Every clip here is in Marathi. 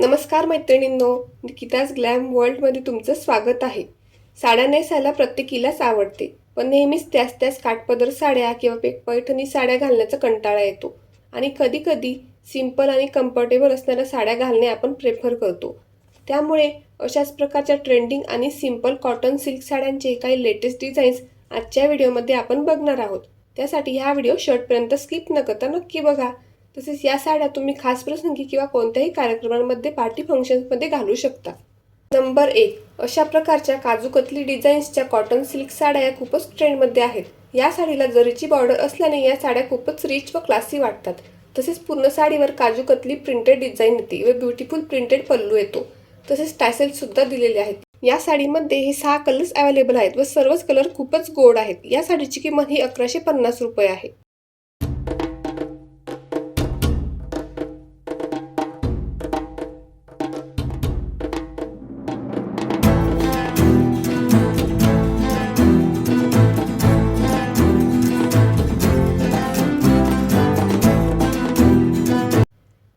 नमस्कार मैत्रिणींनो निकिताज ग्लॅम वर्ल्डमध्ये तुमचं स्वागत आहे. साड्या नेसायला प्रत्येकीलाच आवडते पण नेहमीच त्याच त्याच काठपदर साड्या किंवा पे- पैठणी साड्या घालण्याचा कंटाळा येतो. आणि कधीकधी सिंपल आणि कम्फर्टेबल असणाऱ्या साड्या घालणे आपण प्रेफर करतो. त्यामुळे अशाच प्रकारच्या ट्रेंडिंग आणि सिंपल कॉटन सिल्क साड्यांचे काही लेटेस्ट डिझाईन्स आजच्या व्हिडिओमध्ये आपण बघणार आहोत. त्यासाठी हा व्हिडिओ शर्टपर्यंत स्किप न करता नक्की बघा. तसेच या साड्या तुम्ही खास प्रसंगी किंवा कोणत्याही कार्यक्रमांमध्ये पार्टी फंक्शन्समध्ये घालू शकता. नंबर एक अशा प्रकारच्या काजूकतली डिझाईन्सच्या कॉटन सिल्क साड्या या खूपच ट्रेंडमध्ये आहेत. या साडीला जरीची बॉर्डर असल्याने या साड्या खूपच रिच व क्लासी वाटतात. तसेच पूर्ण साडीवर काजूकतली प्रिंटेड डिझाईन येते व ब्युटिफुल प्रिंटेड पल्लू येतो. तसेच टॅसेल सुद्धा दिलेले आहेत. या साडीमध्ये हे सहा कलर्स अवेलेबल आहेत व सर्वच कलर खूपच गोड आहेत. या साडीची किंमत ही अकराशे पन्नास रुपये आहे.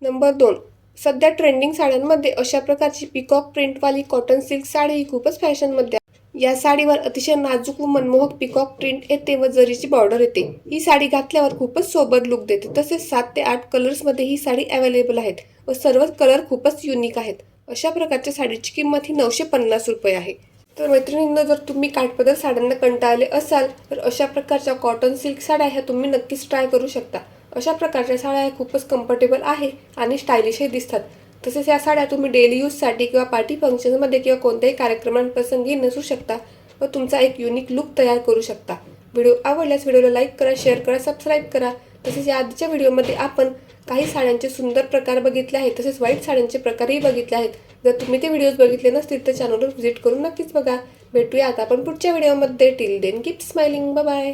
नंबर दोन. सध्या ट्रेंडिंग साड्यांमध्ये अशा प्रकारची पिकॉक प्रिंटवाली कॉटन सिल्क साडी ही खूपच फॅशनमध्ये आहे. या साडीवर अतिशय नाजूक व मनमोहक पिकॉक प्रिंट येते व जरीची बॉर्डर येते. ही साडी घातल्यावर खूपच सोबत लुक देते. तसेच सात ते आठ कलर्समध्ये ही साडी अवेलेबल आहेत व सर्वच कलर खूपच युनिक आहेत. अशा प्रकारच्या साडीची किंमत ही नऊशे पन्नास रुपये आहे. तर मैत्रिणींना जर तुम्ही काठपदर साड्यांना कंटाळले असाल तर अशा प्रकारच्या कॉटन सिल्क साड्या ह्या तुम्ही नक्कीच ट्राय करू शकता. अशा प्रकारच्या साड्या ह्या खूपच कम्फर्टेबल आहे आणि स्टायलिशही दिसतात. तसेच या साड्या तुम्ही डेली यूजसाठी किंवा पार्टी फंक्शनमध्ये किंवा कोणत्याही कार्यक्रमांप्रसंगी नसू शकता व तुमचा एक युनिक लुक तयार करू शकता. व्हिडिओ आवडल्यास व्हिडिओला लाईक करा शेअर करा सबस्क्राईब करा. तसेच या आधीच्या व्हिडिओमध्ये आपण काही साड्यांचे सुंदर प्रकार बघितले आहेत. तसेच वाईट साड्यांचे प्रकारही बघितले आहेत. जर तुम्ही ते व्हिडिओज बघितले नसतील तर चॅनलवर व्हिजिट करून नक्कीच बघा. भेटूया आता आपण पुढच्या व्हिडिओमध्ये till then keep smiling bye